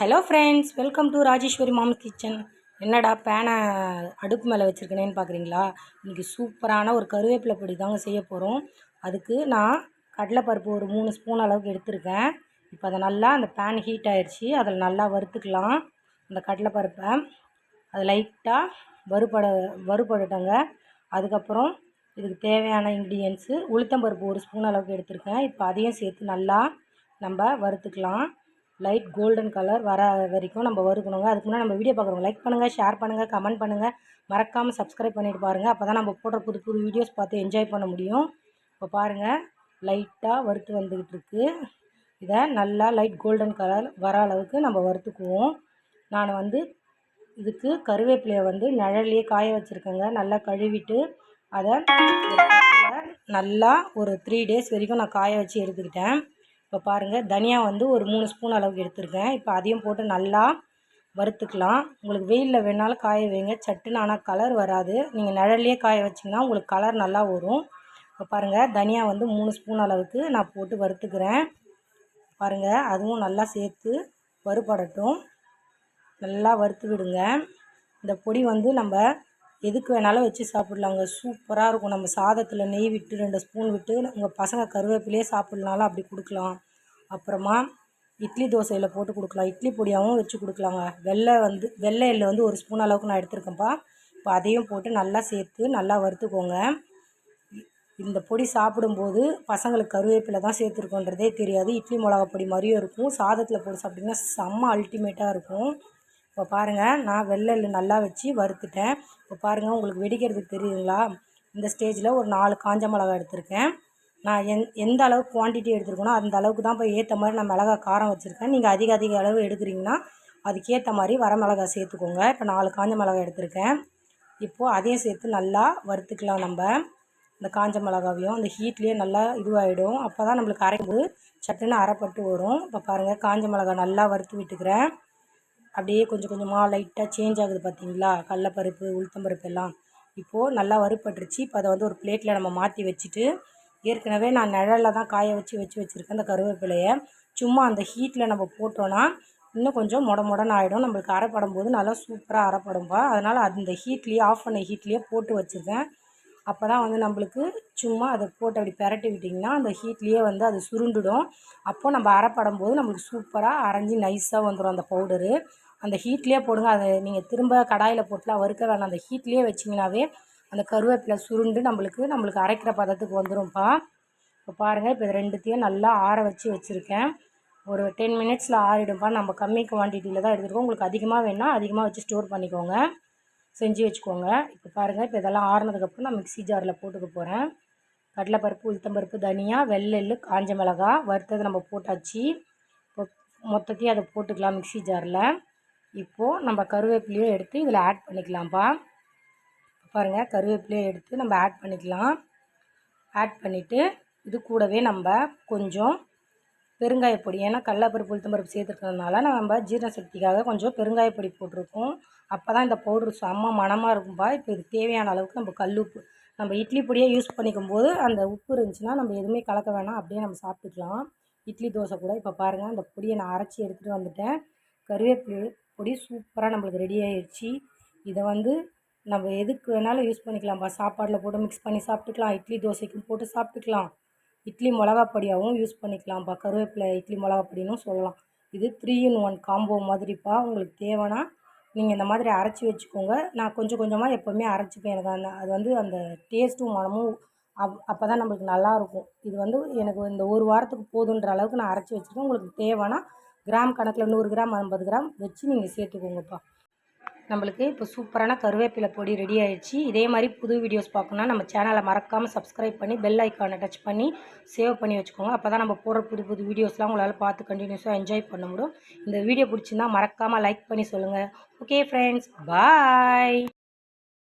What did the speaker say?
Hello friends welcome to Rajeshwari mom's kitchen என்னடா பேனை அடுப்பு மேலே வச்சுருக்கேனேன்னு பார்க்குறீங்களா இன்றைக்கி சூப்பரான ஒரு கருவேப்பிலை பொடி தாங்க செய்ய போகிறோம் அதுக்கு நான் கடலைப்பருப்பு ஒரு மூணு ஸ்பூன் அளவுக்கு எடுத்திருக்கேன். இப்போ அதை நல்லா அந்த பேன் ஹீட் ஆகிடுச்சி அதில் நல்லா வறுத்துக்கலாம். அந்த கடலைப்பருப்பை அது லைட்டாக வறுபட வறுபடட்டங்க. அதுக்கப்புறம் இதுக்கு தேவையான இன்க்ரீடியன்ஸு உளுத்தம்பருப்பு ஒரு ஸ்பூன் அளவுக்கு எடுத்திருக்கேன். இப்போ அதையும் சேர்த்து நல்லா நம்ம வறுத்துக்கலாம். லைட் கோல்டன் கலர் வர வரைக்கும் நம்ம வறுக்கணுங்க அதுக்கு முன்னாடி நம்ம வீடியோ பார்க்குறோம் லைக் பண்ணுங்கள் ஷேர் பண்ணுங்கள் கமெண்ட் பண்ணுங்கள் மறக்காமல் சப்ஸ்கிரைப் பண்ணிட்டு பாருங்கள் அப்போ தான் நம்ம போடுற புது புது வீடியோஸ் பார்த்து என்ஜாய் பண்ண முடியும். இப்போ பாருங்கள் லைட்டாக வறுத்து வந்துக்கிட்டு இருக்குது இதை நல்லா லைட் கோல்டன் கலர் வர அளவுக்கு நம்ம வறுத்துக்குவோம். நான் வந்து இதுக்கு கருவேப்பிலையை வந்து நிழல்லையே காய வச்சுருக்கேங்க. நல்லா கழுவிட்டு அதை நல்லா ஒரு த்ரீ டேஸ் வரைக்கும் நான் காய வச்சு எடுத்துக்கிட்டேன். இப்போ பாருங்கள் தனியா வந்து ஒரு மூணு ஸ்பூன் அளவுக்கு எடுத்துருக்கேன். இப்போ அதையும் போட்டு நல்லா வறுத்துக்கலாம். உங்களுக்கு வெயிலில் வேணாலும் காய வைங்க. சட்டுன்னு ஆனால் கலர் வராது. நீங்கள் நிழல்லையே காய வச்சிங்கன்னா உங்களுக்கு கலர் நல்லா வரும். இப்போ பாருங்கள் தனியா வந்து மூணு ஸ்பூன் அளவுக்கு நான் போட்டு வறுத்துக்கிறேன். பாருங்கள் அதுவும் நல்லா சேர்த்து வறுபடட்டும். நல்லா வறுத்து விடுங்க. இந்த பொடி வந்து நம்ம எதுக்கு வேணாலும் வச்சு சாப்பிட்லாங்க சூப்பராக இருக்கும். நம்ம சாதத்தில் நெய் விட்டு ரெண்டு ஸ்பூன் விட்டு உங்கள் பசங்க கருவேப்பிலையே சாப்பிட்லனாலும் அப்படி கொடுக்கலாம். அப்புறமா இட்லி தோசையில் போட்டு கொடுக்கலாம். இட்லி பொடியாகவும் வச்சு கொடுக்கலாங்க. வெள்ளை வந்து வெள்ளை எள்ளு வந்து ஒரு ஸ்பூன் அளவுக்கு நான் எடுத்திருக்கேன்ப்பா. இப்போ அதையும் போட்டு நல்லா சேர்த்து நல்லா வறுத்துக்கோங்க. இந்த பொடி சாப்பிடும்போது பசங்களுக்கு கருவேப்பிலை தான் சேர்த்துருக்கோன்றதே தெரியாது. இட்லி மிளகா பொடி மாதிரியும் இருக்கும். சாதத்தில் போட்டு சாப்பிட்டிங்கன்னா செம்ம அல்டிமேட்டாக இருக்கும். இப்போ பாருங்கள் நான் வெள்ளை நல்லா வச்சு வறுத்துட்டேன். இப்போ பாருங்கள் உங்களுக்கு வெடிக்கிறதுக்கு தெரியுங்களா இந்த ஸ்டேஜில் ஒரு நாலு காஞ்ச மிளகா எடுத்திருக்கேன். நான் எந் எந்த அளவுக்கு குவான்டிட்டி எடுத்துருக்கணும் அந்த அளவுக்கு தான் இப்போ ஏற்ற மாதிரி நான் மிளகா காரம் வச்சுருக்கேன். நீங்கள் அதிக அதிக அளவு எடுக்கிறீங்கன்னா அதுக்கேற்ற மாதிரி வர மிளகா சேர்த்துக்கோங்க. இப்போ நாலு காஞ்ச மிளகா எடுத்திருக்கேன். இப்போது அதையும் சேர்த்து நல்லா வறுத்துக்கலாம் நம்ம. இந்த காஞ்ச மிளகாவையும் அந்த ஹீட்லேயே நல்லா இதுவாகிடும் அப்போ தான் நம்மளுக்கு அரைக்கும் போது சட்டுன்னு அரைப்பட்டு வரும். இப்போ பாருங்கள் காஞ்ச மிளகா நல்லா வறுத்து விட்டுக்கிறேன். அப்படியே கொஞ்சம் கொஞ்சமாக லைட்டாக சேஞ்ச் ஆகுது பார்த்தீங்களா? கடலப்பருப்பு உளுத்தம்பருப்பு எல்லாம். இப்போது நல்லா வறுப்பட்டுருச்சு இப்போ அதை வந்து ஒரு பிளேட்டில் நம்ம மாற்றி வச்சுட்டு ஏற்கனவே நான் நிழலில் தான் காய வச்சு வச்சு வச்சுருக்கேன் அந்த கருவேப்பிலையை. சும்மா அந்த ஹீட்டில் நம்ம போட்டோன்னா இன்னும் கொஞ்சம் முட மொடன்னு ஆகிடும் நம்மளுக்கு அரைப்படும் போது நல்லா சூப்பராக அரைப்படும்பா. அதனால் அந்த ஹீட்லேயே ஆஃப் பண்ண ஹீட்லேயே போட்டு வச்சுருக்கேன். அப்போ தான் வந்து நம்மளுக்கு சும்மா அதை போட்டு அப்படி பெரட்டி விட்டிங்கன்னா அந்த ஹீட்லேயே வந்து அது சுருண்டுடும். அப்போது நம்ம அரைப்படும் போது நம்மளுக்கு சூப்பராக அரைஞ்சி நைஸாக வந்துடும் அந்த பவுடரு அந்த ஹீட்லேயே போடுங்க. அதை நீங்கள் திரும்ப கடாயில் போட்டுலாம் வறுக்க வேணாம். அந்த ஹீட்லேயே வச்சிங்கனாவே அந்த கருவேப்பிலை சுருண்டு நம்மளுக்கு நம்மளுக்கு அரைக்கிற பதத்துக்கு வந்துடும்ப்பா இப்போ பாருங்கள் இப்போ இது ரெண்டுத்தையும் நல்லா ஆற வச்சு வச்சுருக்கேன். ஒரு டென் மினிட்ஸில் ஆறிடும்ப்பா நம்ம கம்மி குவான்டிட்டியில் தான் எடுத்துருக்கோம். உங்களுக்கு அதிகமாக வேணால் அதிகமாக வச்சு ஸ்டோர் பண்ணிக்கோங்க. செஞ்சு வச்சுக்கோங்க. இப்போ பாருங்கள் இப்போ இதெல்லாம் ஆறுனதுக்கப்புறம் நான் மிக்ஸி ஜாரில் போட்டுக்க போகிறேன் கடலைப்பருப்பு உளுத்தம்பருப்பு தனியா வெள்ளெல்லு காஞ்ச மிளகா வறுத்தது நம்ம போட்டாச்சு. இப்போ மொத்தத்தையும் அதை போட்டுக்கலாம் மிக்ஸி ஜாரில் இப்போது நம்ம கருவேப்பிலையும் எடுத்து இதில் ஆட் பண்ணிக்கலாம்ப்பா பாருங்கள் கருவேப்பிலையும் எடுத்து நம்ம ஆட் பண்ணிக்கலாம். ஆட் பண்ணிவிட்டு இது கூடவே நம்ம கொஞ்சம் பெருங்காய பொடி. ஏன்னா கடலப்பருப்பு உளுத்தம்பருப்பு சேர்த்துருக்கிறதுனால நம்ம ஜீரண சக்திக்காக கொஞ்சம் பெருங்காய பொடி போட்டிருக்கோம். அப்போ தான் இந்த பவுட்ரு செம்ம மனமாக இருக்கும்பா. இப்போ இது தேவையான அளவுக்கு நம்ம கல்லுப்பு நம்ம இட்லி பொடியே யூஸ் பண்ணிக்கும் போது அந்த உப்பு இருந்துச்சுன்னா நம்ம எதுவுமே கலக்க வேணாம். அப்படியே நம்ம சாப்பிட்டுக்கலாம். இட்லி தோசை கூட இப்போ பாருங்கள் அந்த பொடியை நான் அரைச்சி எடுத்துகிட்டு வந்துட்டேன். கருவேப்பிலை பொடி சூப்பராக நம்மளுக்கு ரெடி ஆகிடுச்சு இதை வந்து நம்ம எதுக்கு வேணாலும் யூஸ் பண்ணிக்கலாம்ப்பா சாப்பாடில் போட்டு மிக்ஸ் பண்ணி சாப்பிட்டுக்கலாம். இட்லி தோசைக்கும் போட்டு சாப்பிட்டுக்கலாம். இட்லி மிளகா பொடியாகவும் யூஸ் பண்ணிக்கலாம்ப்பா கருவேப்பிலை இட்லி மிளகா பொடினும் சொல்லலாம். இது த்ரீ இன் ஒன் காம்போ மாதிரிப்பா. உங்களுக்கு தேவைன்னா நீங்கள் இந்த மாதிரி அரைச்சி வச்சுக்கோங்க. நான் கொஞ்சம் கொஞ்சமாக எப்போவுமே அரைச்சிப்பேன். எனக்கு அந்த அது வந்து அந்த டேஸ்ட்டும் மனமும் அப் அப்போ தான் நம்மளுக்கு நல்லாயிருக்கும் இது வந்து எனக்கு இந்த ஒரு வாரத்துக்கு போதுன்ற அளவுக்கு நான் அரைச்சி வச்சுருக்கேன். உங்களுக்கு தேவைன்னா கிராம் கணக்கில் நூறு கிராம் ஐம்பது கிராம் வச்சு நீங்கள் சேர்த்துக்கோங்கப்பா. நம்மளுக்கு இப்போ சூப்பரான கருவேப்பிலை பொடி ரெடி ஆயிடுச்சு. இதே மாதிரி புது வீடியோஸ் பார்க்கணுன்னா நம்ம சேனலை மறக்காமல் சப்ஸ்கிரைப் பண்ணி பெல் ஐக்கானை டச் பண்ணி சேவ் பண்ணி வச்சுக்கோங்க. அப்போ தான் நம்ம போடுற புது புது வீடியோஸ்லாம் உங்களால் பார்த்து கண்டினியூஸாக என்ஜாய் பண்ண முடியும். இந்த வீடியோ பிடிச்சிருந்தா மறக்காமல் லைக் பண்ணி சொல்லுங்கள் ஓகே ஃப்ரெண்ட்ஸ் பாய்